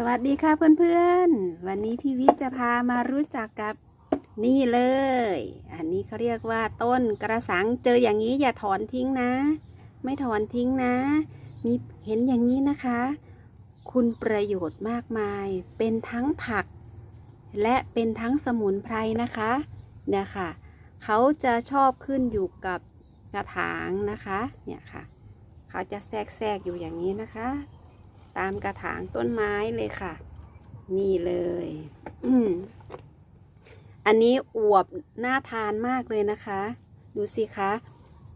สวัสดีค่ะเพื่อนๆ วันนี้พี่วิจะพามารู้จักกับนี่เลย อันนี้เขาเรียกว่าต้นกระสังเจออย่างนี้อย่าถอนทิ้งนะ ไม่ถอนทิ้งนะ มีเห็นอย่างนี้นะคะ คุณประโยชน์มากมาย เป็นทั้งผัก และเป็นทั้งสมุนไพรนะคะเนี่ยค่ะเขาจะชอบขึ้นอยู่กับกระถางนะคะ เนี่ยค่ะ เขาจะแทรกแทรกอยู่อย่างนี้นะคะ ตามกระถางต้นไม้เลยค่ะ นี่เลยอันนี้อวบน่าทานมากเลยนะคะ ดูสิคะ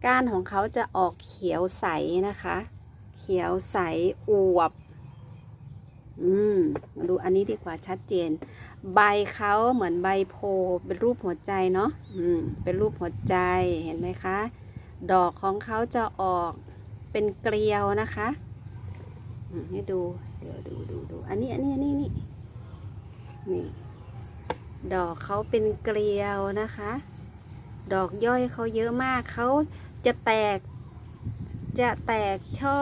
ก้านของเขาจะออกเขียวใสนะคะ เขียวใสอวบ อืมมาดูอันนี้ดีกว่าชัดเจน ใบเขาเหมือนใบโพเป็นรูปหัวใจเนาะอืม เป็นรูปหัวใจเห็นไหมคะ ดอกของเขาจะออกเป็นเกลียวนะคะ ให้ดู เดี๋ยวดูดูดู อันนี้อันนี้อันนี้นี่นี่ดอกเขาเป็นเกลียวนะคะ ดอกย่อยเขาเยอะมากเขาจะแตก จะแตกช่อ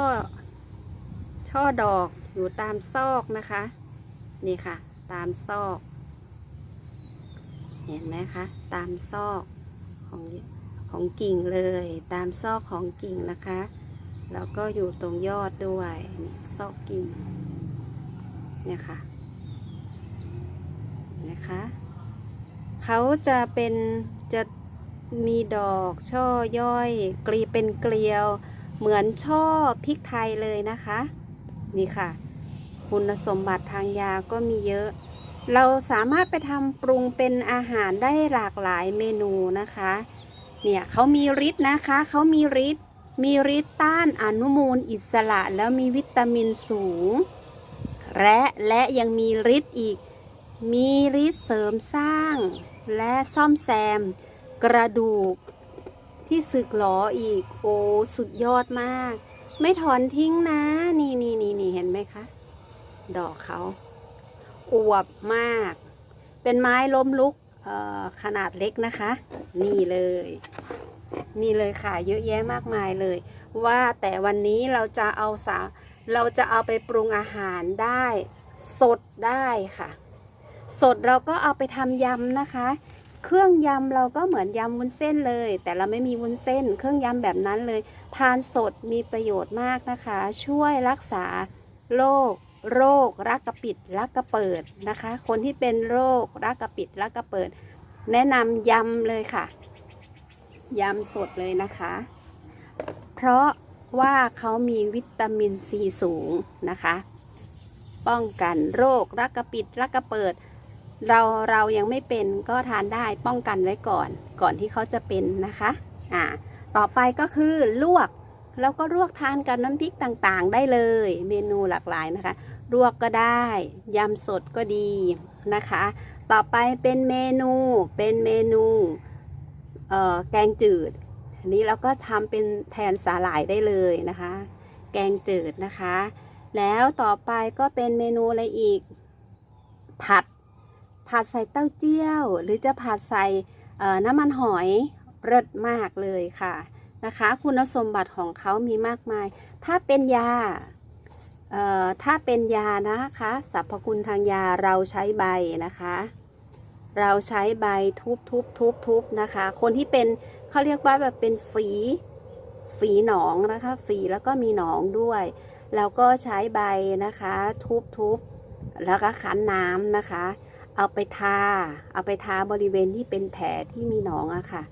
ช่อดอกอยู่ตามซอกนะคะ นี่ค่ะ ตามซอก เห็นไหมคะ ตามซอกของของกิ่งเลย ตามซอกของกิ่งนะคะ แล้วก็อยู่ตรงยอดด้วยนี่ซอกกิ่งเนี่ยค่ะนะคะเขาจะเป็นจะมีดอกช่อย่อยกลีเป็นเกลียว เหมือนช่อพริกไทยเลยนะคะ นี่ค่ะ คุณสมบัติทางยาก็มีเยอะ เราสามารถไปทำปรุงเป็นอาหารได้หลากหลายเมนูนะคะ เนี่ยเขามีฤทธิ์นะคะเขามีฤทธิ์ มีฤทธิ์ต้านอนุมูลอิสระแล้วมีวิตามินสูง และและยังมีฤทธิ์อีก มีฤทธิ์เสริมสร้าง และซ่อมแซม กระดูก ที่สึกหรออีกโอ้สุดยอดมาก ไม่ถอนทิ้งนะ นี่นี่นี่นี่เห็นไหมคะ ดอกเขาอวบมาก เป็นไม้ล้มลุกขนาดเล็กนะคะ นี่เลย นี่เลยค่ะเยอะแยะมากมายเลย ว่าแต่วันนี้เราจะเอาสาเราจะเอาไปปรุงอาหารได้ สดได้ค่ะ สดเราก็เอาไปทำยำนะคะ เครื่องยำเราก็เหมือนยำวุ้นเส้นเลย แต่เราไม่มีวุ้นเส้น เครื่องยำแบบนั้นเลย ทานสดมีประโยชน์มากนะคะ ช่วยรักษาโรคโรครักกระปิดรักกระเปิดนะคะ คนที่เป็นโรครักกระปิดรักกระเปิด แนะนำยำเลยค่ะ ยำสดเลยนะคะ เพราะว่าเขามีวิตามินซีสูงนะคะ ป้องกันโรครักกระปิดรักกระเปิด เราเรายังไม่เป็นก็ทานได้ป้องกันไว้ก่อน ก่อนที่เขาจะเป็นนะคะอ่าต่อไปก็คือลวกแล้วก็ลวกทานกับน้ำพริกต่างๆ ได้เลย เมนูหลากหลายนะคะลวกก็ได้ยำสดก็ดีนะคะ ต่อไปเป็นเมนูเป็นเมนู แกงจืดอันนี้เราก็ทำเป็นแทนสาหร่ายได้เลยนะคะ แกงจืดนะคะ แล้วต่อไปก็เป็นเมนูอะไรอีก ผัด ผัดใส่เต้าเจี้ยว หรือจะผัดใส่น้ำมันหอยเลิศมากเลยค่ะนะคะ คุณสมบัติของเขามีมากมาย ถ้าเป็นยาถ้าเป็นยานะคะสรรพคุณทางยาเราใช้ใบนะคะ เราใช้ใบทุบทุบทุบทุบนะคะ คนที่เป็นเขาเรียกว่าแบบเป็นฝี ฝีหนองนะคะ ฝีแล้วก็มีหนองด้วยเราก็ใช้ใบนะคะ ทุบทุบแล้วก็คันน้ำนะคะ เอาไปทา เอาไปทาบริเวณที่เป็นแผลที่มีหนองอะค่ะ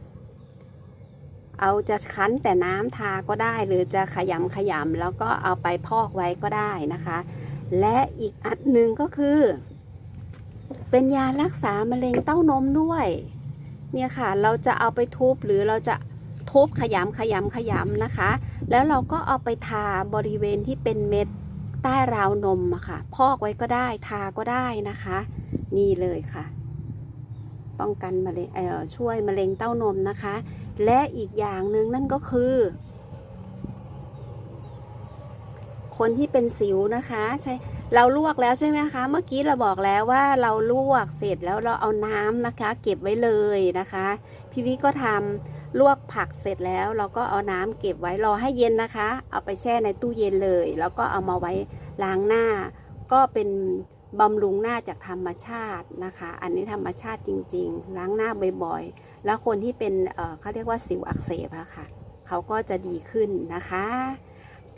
เอาจะคั้นแต่น้ำทาก็ได้ หรือจะขยำขยำแล้วก็เอาไปพอกไว้ก็ได้นะคะ และอีกอันหนึ่งก็คือ เป็นยารักษามะเร็งเต้านมด้วย เนี่ยค่ะ เราจะเอาไปทุบหรือเราจะทุบขยำขยำขยำนะคะ แล้วเราก็เอาไปทาบริเวณที่เป็นเม็ดใต้ราวนมอะค่ะ พอกไว้ก็ได้ทาก็ได้นะคะ นี่เลยค่ะ ป้องกันมะเร็งช่วยมะเร็งเต้านมนะคะ และอีกอย่างหนึ่งนั่นก็คือ คนที่เป็นสิวนะคะ ใช่ เราลวกแล้วใช่ไหมคะ เมื่อกี้เราบอกแล้วว่าเราลวกเสร็จแล้วเราเอาน้ำนะคะ เก็บไว้เลยนะคะ พี่วิก็ทำลวกผักเสร็จแล้ว เราก็เอาน้ำเก็บไว้รอให้เย็นนะคะ เอาไปแช่ในตู้เย็นเลย แล้วก็เอามาไว้ล้างหน้า ก็เป็นบำรุงหน้าจากธรรมชาตินะคะ อันนี้ธรรมชาติจริง ๆ ล้างหน้าบ่อยๆ แล้วคนที่เป็นเเขาเรียกว่าสิวอักเสบอะค่ะ เขาก็จะดีขึ้นนะคะ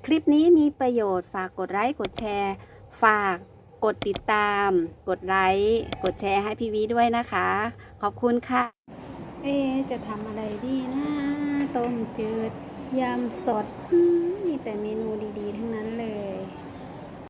คลิปนี้มีประโยชน์ฝากกดไลค์กดแชร์ ฝากกดติดตาม กดไลค์ กดแชร์ให้พี่วีด้วยนะคะ ขอบคุณค่ะ เอ๊จะทำอะไรดีนะ ต้มจืดยำสดมีแต่เมนูดีๆ ทั้งนั้นเลย